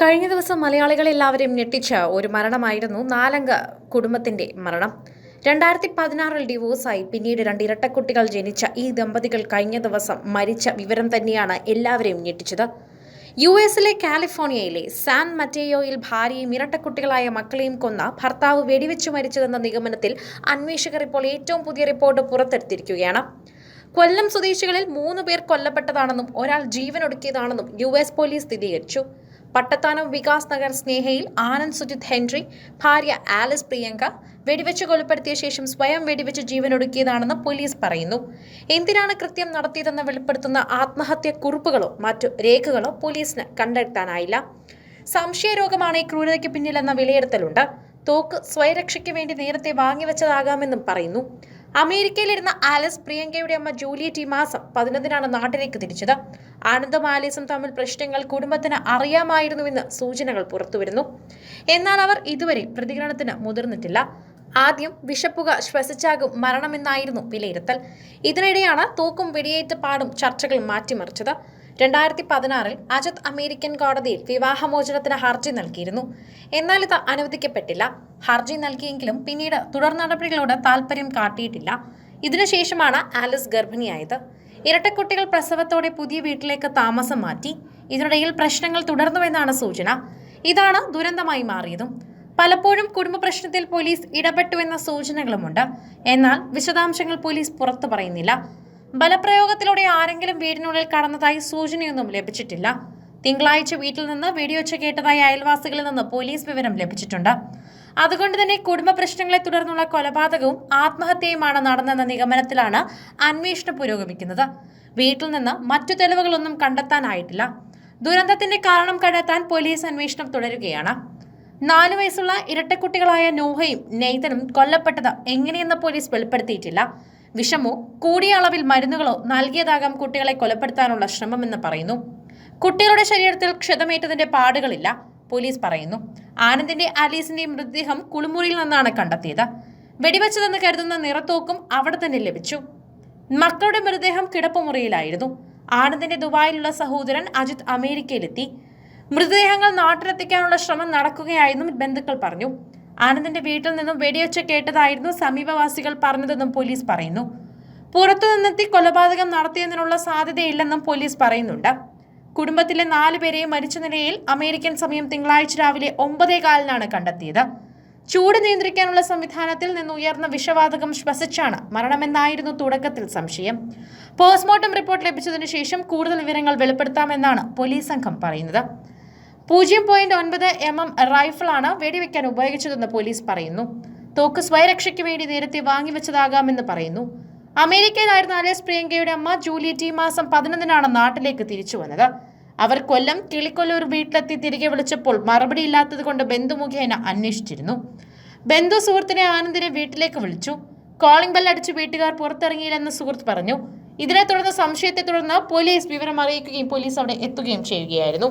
കഴിഞ്ഞ ദിവസം മലയാളികളെല്ലാവരെയും ഞെട്ടിച്ച ഒരു മരണമായിരുന്നു നാലംഗ കുടുംബത്തിന്റെ മരണം. രണ്ടായിരത്തി പതിനാറിൽ ഡിവോഴ്സായി. പിന്നീട് രണ്ട് ഇരട്ടക്കുട്ടികൾ ജനിച്ച ഈ ദമ്പതികൾ കഴിഞ്ഞ ദിവസം മരിച്ച വിവരം തന്നെയാണ് എല്ലാവരെയും ഞെട്ടിച്ചത്. യു എസിലെ കാലിഫോർണിയയിലെ സാൻ മറ്റേയോയിൽ ഭാര്യയും ഇരട്ടക്കുട്ടികളായ മക്കളെയും കൊന്ന ഭർത്താവ് വെടിവെച്ചു മരിച്ചതെന്ന നിഗമനത്തിൽ അന്വേഷകർ ഇപ്പോൾ ഏറ്റവും പുതിയ റിപ്പോർട്ട് പുറത്തെടുത്തിരിക്കുകയാണ്. കൊല്ലം സ്വദേശികളിൽ മൂന്ന് പേർ കൊല്ലപ്പെട്ടതാണെന്നും ഒരാൾ ജീവനൊടുക്കിയതാണെന്നും യു എസ് പോലീസ് സ്ഥിരീകരിച്ചു. പട്ടത്താനം വികാസ് നഗർ സ്നേഹയിൽ ആനന്ദ് സുജിത് ഹെൻറി ഭാര്യ ആലിസ് പ്രിയങ്ക വെടിവെച്ച് കൊലപ്പെടുത്തിയ ശേഷം സ്വയം വെടിവെച്ച് ജീവനൊടുക്കിയതാണെന്ന് പോലീസ് പറയുന്നു. എന്തിനാണ് കൃത്യം നടത്തിയതെന്ന് വെളിപ്പെടുത്തുന്ന ആത്മഹത്യ കുറിപ്പുകളോ മറ്റു രേഖകളോ പോലീസിന് കണ്ടെത്താനായില്ല? സംശയരോഗമാണ് ഈ ക്രൂരതയ്ക്ക് പിന്നിലെന്ന വിലയിരുത്തലുണ്ട്. തോക്ക് സ്വയരക്ഷയ്ക്ക് വേണ്ടി നേരത്തെ വാങ്ങിവെച്ചതാകാമെന്നും പറയുന്നു. അമേരിക്കയിലിരുന്ന ആലസ് പ്രിയങ്കയുടെ അമ്മ ജൂലിയറ്റ് ഈ മാസം പതിനൊന്നിനാണ് നാട്ടിലേക്ക് തിരിച്ചത്. ആനന്ദും ആലീസും തമ്മിൽ പ്രശ്നങ്ങൾ കുടുംബത്തിന് അറിയാമായിരുന്നുവെന്ന് സൂചനകൾ പുറത്തുവരുന്നു. എന്നാൽ അവർ ഇതുവരെ പ്രതികരണത്തിന് മുതിർന്നിട്ടില്ല. ആദ്യം വിഷപ്പുക ശ്വസിച്ചാകും മരണമെന്നായിരുന്നു വിലയിരുത്തൽ. ഇതിനിടെയാണ് തൂക്കും വെടിയേറ്റ് പാടും ചർച്ചകൾ മാറ്റിമറിച്ചത്. രണ്ടായിരത്തി പതിനാറിൽ അജത് അമേരിക്കൻ കോടതിയിൽ വിവാഹമോചനത്തിന് ഹർജി നൽകിയിരുന്നു. എന്നാൽ ഇത് അനുവദിക്കപ്പെട്ടില്ല. ഹർജി നൽകിയെങ്കിലും പിന്നീട് തുടർ നടപടികളോട് താല്പര്യം കാട്ടിയിട്ടില്ല. ഇതിനുശേഷമാണ് ആലിസ് ഗർഭിണിയായത്. ഇരട്ടക്കുട്ടികൾ പ്രസവത്തോടെ പുതിയ വീട്ടിലേക്ക് താമസം മാറ്റി. ഇതിനിടയിൽ പ്രശ്നങ്ങൾ തുടർന്നുവെന്നാണ് സൂചന. ഇതാണ് ദുരന്തമായി മാറിയതും. പലപ്പോഴും കുടുംബ പ്രശ്നത്തിൽ പോലീസ് ഇടപെട്ടുവെന്ന സൂചനകളുമുണ്ട്. എന്നാൽ വിശദാംശങ്ങൾ പോലീസ് പുറത്തു പറയുന്നില്ല. ബലപ്രയോഗത്തിലൂടെ ആരെങ്കിലും വീടിനുള്ളിൽ കടന്നതായി സൂചനയൊന്നും ലഭിച്ചിട്ടില്ല. തിങ്കളാഴ്ച വീട്ടിൽ നിന്ന് വെടിയൊച്ച കേട്ടതായി അയൽവാസികളിൽ നിന്ന് പോലീസ് വിവരം ലഭിച്ചിട്ടുണ്ട്. അതുകൊണ്ട് തന്നെ കുടുംബ പ്രശ്നങ്ങളെ തുടർന്നുള്ള കൊലപാതകവും ആത്മഹത്യയുമാണ് നടന്നെന്ന നിഗമനത്തിലാണ് അന്വേഷണം പുരോഗമിക്കുന്നത്. വീട്ടിൽ നിന്ന് മറ്റു തെളിവുകളൊന്നും കണ്ടെത്താനായിട്ടില്ല. ദുരന്തത്തിന്റെ കാരണം കണ്ടെത്താൻ പോലീസ് അന്വേഷണം തുടരുകയാണ്. നാലു വയസ്സുള്ള ഇരട്ടക്കുട്ടികളായ നോഹയും നെയ്തനും കൊല്ലപ്പെട്ടത് എങ്ങനെയെന്ന് പോലീസ് വെളിപ്പെടുത്തിയിട്ടില്ല. വിഷമോ കൂടിയ അളവിൽ മരുന്നുകളോ നൽകിയതാകാം കുട്ടികളെ കൊലപ്പെടുത്താനുള്ള ശ്രമമെന്ന് പറയുന്നു. കുട്ടികളുടെ ശരീരത്തിൽ ക്ഷതമേറ്റതിന്റെ പാടുകളില്ല പോലീസ് പറയുന്നു. ആനന്ദിന്റെ അലീസിന്റെ മൃതദേഹം കുളിമുറിയിൽ നിന്നാണ് കണ്ടെത്തിയത്. വെടിവെച്ചതെന്ന് കരുതുന്ന നിറത്തോക്കും അവിടെ തന്നെ ലഭിച്ചു. മക്കളുടെ മൃതദേഹം കിടപ്പുമുറിയിലായിരുന്നു. ആനന്ദിന്റെ ദുബായിലുള്ള സഹോദരൻ അജിത് അമേരിക്കയിലെത്തി. മൃതദേഹങ്ങൾ നാട്ടിലെത്തിക്കാനുള്ള ശ്രമം നടക്കുകയായിരുന്നു ബന്ധുക്കൾ പറഞ്ഞു. ആനന്ദിന്റെ വീട്ടിൽ നിന്നും വെടിയൊച്ച കേട്ടതായിരുന്നു സമീപവാസികൾ പറഞ്ഞതെന്നും പോലീസ് പറയുന്നു. പുറത്തുനിന്നെത്തി കൊലപാതകം നടത്തിയതിനുള്ള സാധ്യതയില്ലെന്നും പോലീസ് പറയുന്നുണ്ട്. കുടുംബത്തിലെ നാലു പേരെയും മരിച്ച നിലയിൽ അമേരിക്കൻ സമയം തിങ്കളാഴ്ച രാവിലെ ഒമ്പതേ കാലിനാണ് കണ്ടെത്തിയത്. ചൂട് നിയന്ത്രിക്കാനുള്ള സംവിധാനത്തിൽ നിന്ന് ഉയർന്ന വിഷവാതകം ശ്വസിച്ചാണ് മരണമെന്നായിരുന്നു തുടക്കത്തിൽ സംശയം. പോസ്റ്റ്മോർട്ടം റിപ്പോർട്ട് ലഭിച്ചതിനു ശേഷം കൂടുതൽ വിവരങ്ങൾ വെളിപ്പെടുത്താമെന്നാണ് പോലീസ് സംഘം പറയുന്നത്. പൂജ്യം പോയിന്റ് ഒൻപത് എം എം റൈഫിളാണ് വെടിവെക്കാൻ ഉപയോഗിച്ചതെന്ന് പോലീസ് പറയുന്നു. തോക്ക് സ്വയരക്ഷയ്ക്ക് വേണ്ടി നേരത്തെ വാങ്ങിവെച്ചതാകാമെന്ന് പറയുന്നു. അമേരിക്കയിലായിരുന്ന അലേസ് പ്രിയങ്കയുടെ അമ്മ ജൂലിയറ്റ് ഈ മാസം പതിനൊന്നിനാണ് നാട്ടിലേക്ക് തിരിച്ചു വന്നത്. അവർ കൊല്ലം കിളിക്കൊല്ലൂർ വീട്ടിലെത്തി തിരികെ വിളിച്ചപ്പോൾ മറുപടി ഇല്ലാത്തത് കൊണ്ട് ബന്ധു മുഖേന അന്വേഷിച്ചിരുന്നു. ബന്ധു സുഹൃത്തിനെ ആനന്ദിനെ വീട്ടിലേക്ക് വിളിച്ചു. കോളിംഗ് ബെൽ അടിച്ച് വീട്ടുകാർ പുറത്തിറങ്ങിയില്ലെന്ന് സുഹൃത്ത് പറഞ്ഞു. ഇതിനെ തുടർന്ന് സംശയത്തെ തുടർന്ന് പോലീസ് വിവരം അറിയിക്കുകയും പോലീസ് അവിടെ എത്തുകയും ചെയ്യുകയായിരുന്നു.